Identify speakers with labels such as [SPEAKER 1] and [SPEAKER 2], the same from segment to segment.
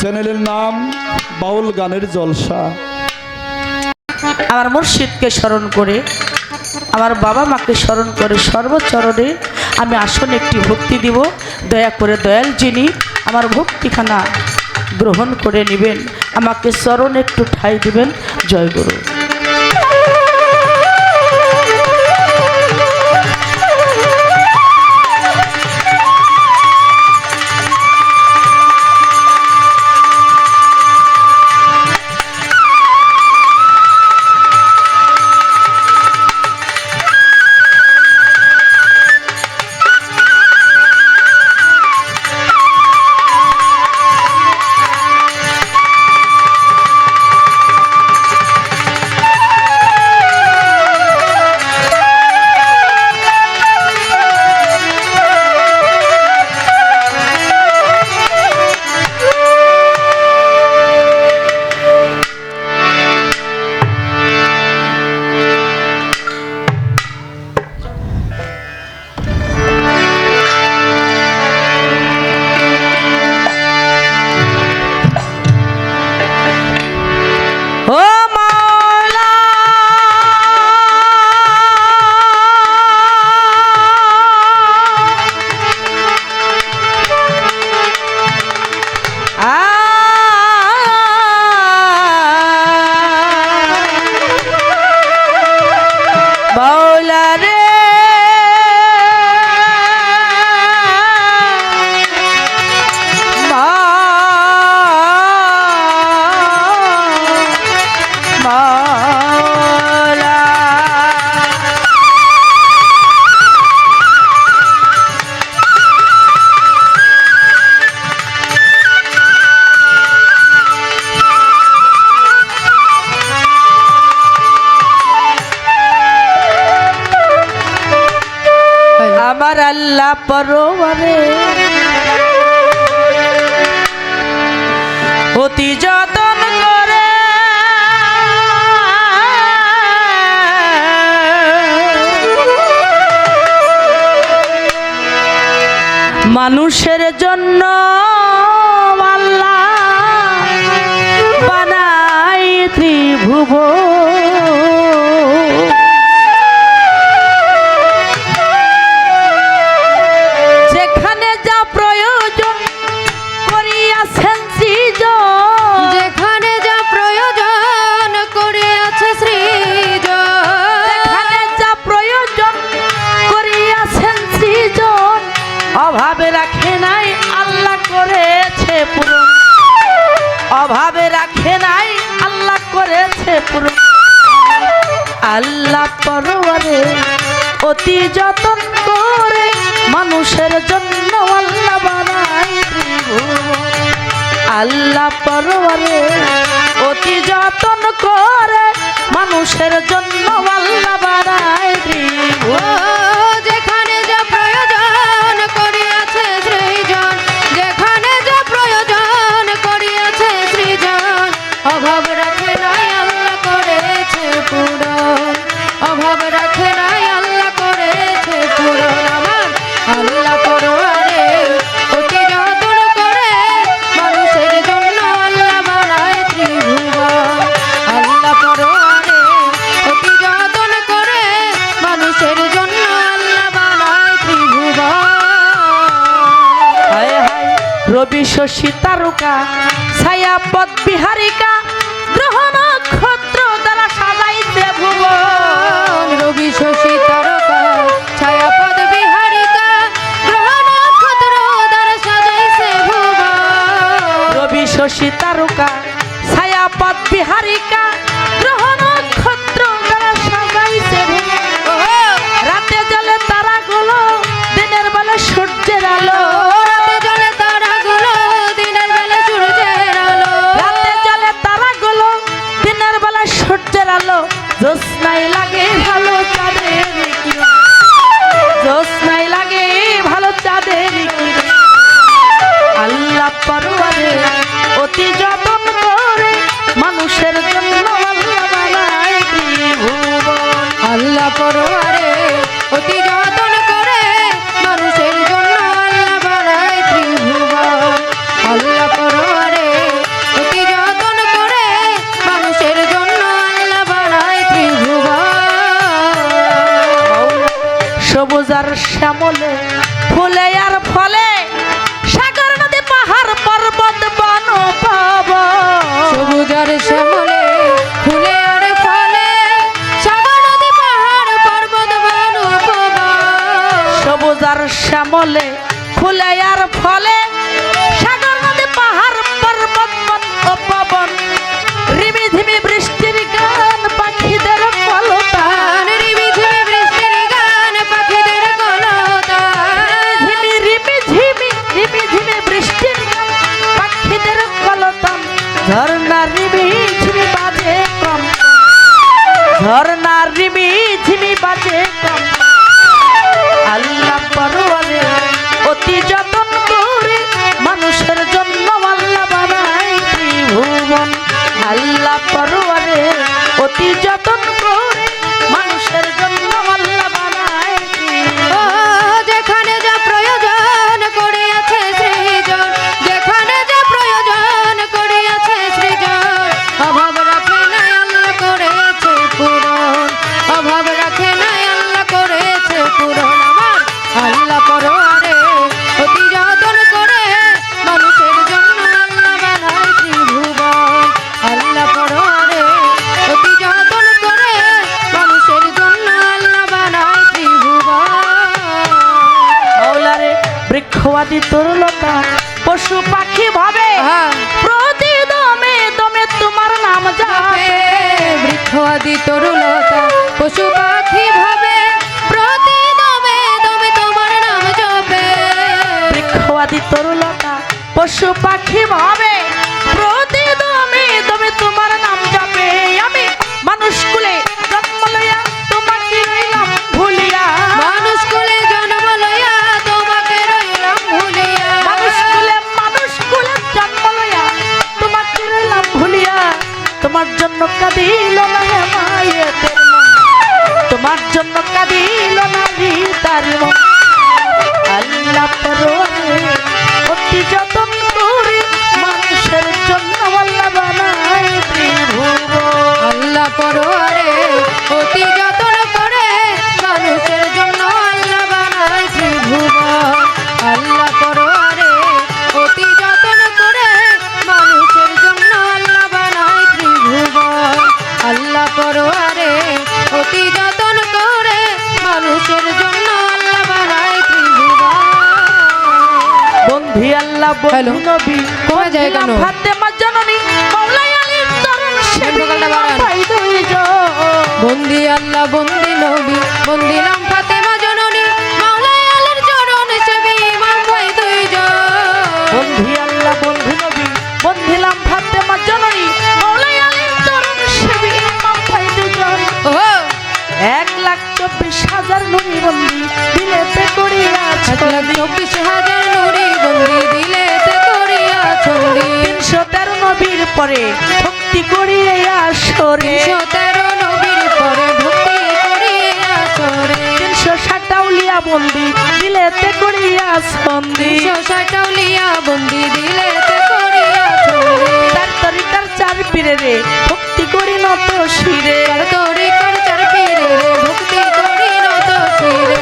[SPEAKER 1] চ্যানেলের নাম বাউল গানের জলসা।
[SPEAKER 2] আমার মুর্শিদকে স্মরণ করে, আমার বাবা মাকে স্মরণ করে সর্বচরণে আমি আসন একটি ভক্তি দিব। দয়া করে দয়াল যিনি আমার ভক্তিখানা গ্রহণ করে নেবেন, আমাকে চরণ একটু ঠাই দিবেন। জয় গুরু। পরবারে অতি যতন করে। মানুষের জন্য আল্লাহ পরবারে অতি যতন করে মানুষের জন্য আল্লাহ বানাই। আল্লাহ পরবারে অতি যতন করে মানুষের জন্য আল্লাহ বানাই
[SPEAKER 3] যেখানে
[SPEAKER 2] শশী তারকা ছায়া পদ বিহারিকা গ্রহ নক্ষত্র দ্বারা সাজাইতে ভুবন।
[SPEAKER 3] রবি শশী তারকা ছায়াপদ বিহারিকা গ্রহ নক্ষত্র দ্বারা সাজাইছে ভুবন।
[SPEAKER 2] রবি শশী ছায়া পদ বিহারিকা জন্মলে ফুলে আর ফলে সাগর নদী পাহাড় পর্বত বন ও পবন। রিমি ধিমি বৃষ্টির গান পাখিদের কলতান।
[SPEAKER 3] রিমি ঝিমি বৃষ্টির গান পাখিদের কলতান।
[SPEAKER 2] ঝিমি রিমি ঝিমি রিমি ঝিমি বৃষ্টির গান পাখিদের কলতান। ঝর্ণা রিমি ঝিমি বাজে কম ঝর্ণা রিমি আল্লাহ পরে অতি যতন বৃক্ষবাদী তরুলতা পশু পাখি ভাবে। দমে দমে তোমার নাম যাবে আমি মানুষ কুলে জন্ম লইয়া তোমাকে রইলাম ভুলিয়া।
[SPEAKER 3] মানুষ কুলে জন্ম লইয়া তোমাকে রইলাম ভুলিয়া।
[SPEAKER 2] মানুষ কুলে মানুষ কুলে জন্ম লইয়া তোমাকে রইলাম ভুলিয়া। তোমার জন্য কাঁদিল না
[SPEAKER 3] হ্যালো। কমে যায় কেন? বন্দি আল্লাহ বন্দি নবী বন্দিলাম ফাতেমা
[SPEAKER 2] পরে ভক্তি করিয়ে আসরে
[SPEAKER 3] তেরো নবীর পরে ভক্তি করিয়া চরে
[SPEAKER 2] তিনশো ষাট উলিয়া বন্দি দিলেতে করিয়া সন্ধি
[SPEAKER 3] তিনশো ষাটাউলিয়া বন্দি দিলেতে করিয়া চরে
[SPEAKER 2] তার চার পীরে রে ভক্তি করি নত শিরে।
[SPEAKER 3] তার তরিকার চার পীরে রে ভক্তি করি নত শিরে।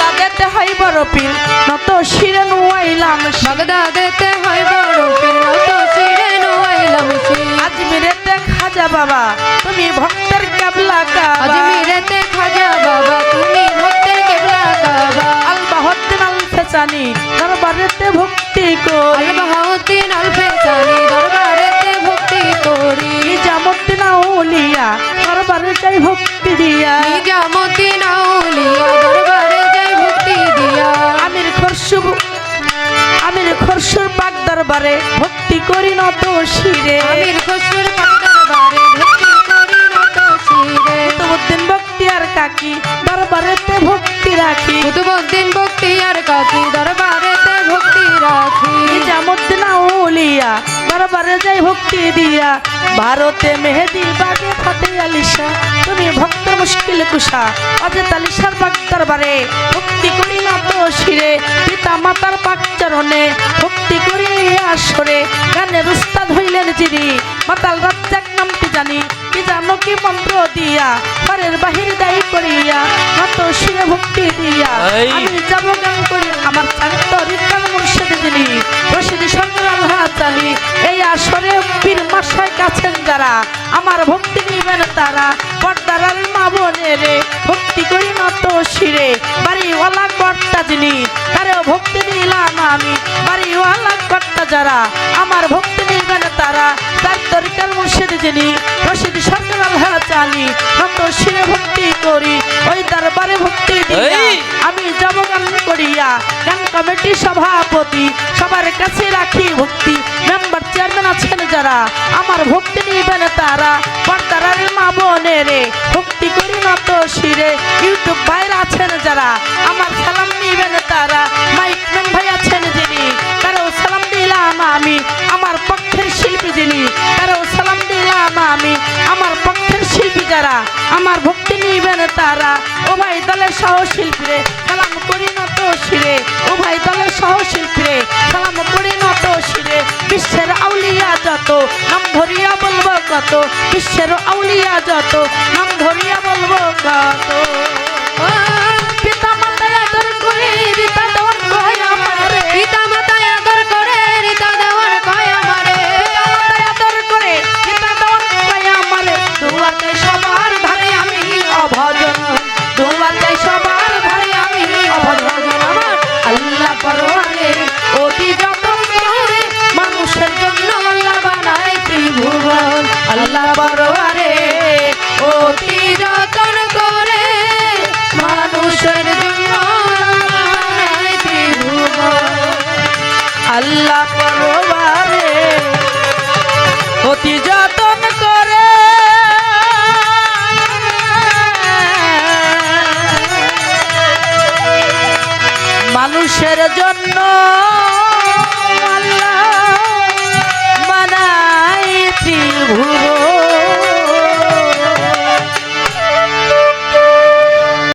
[SPEAKER 2] তাদেরতে হয় বড় পীর নত শিরে নুয়াইলাম
[SPEAKER 3] বাগদাদেতে হয় বড়
[SPEAKER 2] খাজা বাবা তুমি ভক্তের কাবলা
[SPEAKER 3] খাজা বাবা তুমি ভক্তের কেবলা কাবা।
[SPEAKER 2] আল বাহদ্দিন আল ফেসানি দরবারেতে ভক্তি করি।
[SPEAKER 3] আল বাহাউদ্দিন আল ফেসানি দরবারেতে ভক্তি করি।
[SPEAKER 2] নিজামুদ্দিন আউলিয়া দরবারে যাই ভক্তি দিয়া।
[SPEAKER 3] নিজামুদ্দিন আউলিয়া দরবারে যাই ভক্তি দিয়া।
[SPEAKER 2] আমির খরসু আমির খরসুর পাক দরবারে ভক্তি করি না নত শিরে।
[SPEAKER 3] আমির খসরুর
[SPEAKER 2] কাকি দরবারেতে ভক্তি রাখি।
[SPEAKER 3] কুতুবুদ্দিন ভক্তি আর কাকি দরবারেতে ভক্তি রাখি।
[SPEAKER 2] নিজামুদ্দিন আউলিয়া দরবারে যাই ভক্তি দিয়া। ভারতে মেহেদি বাগে ফাতে আলিশা তুমি ভক্ত মুশকিল কুশা। অজে তালিশার পাক দরবারে ভক্তি করি না তো শিরে পিতা মাতার পাক চরণে ভক্তি করি আসরে। গানের উস্তাদ হইলেন যিনি মাতাল রাজ্জাক নামটি জানি। কি জানো কি মন্ত্র দিয়া ঘরের বাহির দায়ী করিয়া নত শিরে ভক্তি দিয়া। আমি যাব গান করি আমার চান্তরিক গান মুর্শিদ যিনি রশিদ সরকার আল্লাহ চালি এই আসরে পীর মাসায় কাছেন যারা আমার ভক্তি নিবেন তারা। পর্দার মা বোনেরে ভক্তি করি নত শিরে। বাড়িওয়ালা কর্তা যিনি তারেও ভক্তি দিলাম আমি। বাড়িওয়ালা কর্তা যারা আমার ভক্তি নিবেন তার। তরিকার মুর্শিদ যিনি রশিদ সরকার আল্লাহ চানি নত শিরে ভক্তি করি ওই দরবারে ভক্তি দিয়া। আমি যাব গান করিয়া গান কমিটি সভাপতি সবার কাছে রাখি ভক্তি। মেম্বার চেয়ারম্যান আছেন যারা আমার ভক্তি নিবেন তারা। পর্দারের মা বোনেরে ভক্তি করি নত শিরে। ইউটিউব ভাইরা আছেন যারা আমার যারা, আমার ভক্তি নিবেন তারা। ও ভাই দলের সহশিল্পীরে, সালাম করি নত শিরে। ও ভাই দলের সহশিল্পীরে, সালাম করি নত শিরে। বিশ্বের আউলিয়া যত, নাম ধরিয়া বলব কত। বিশ্বের আউলিয়া যত, নাম ধরিয়া বলব কত।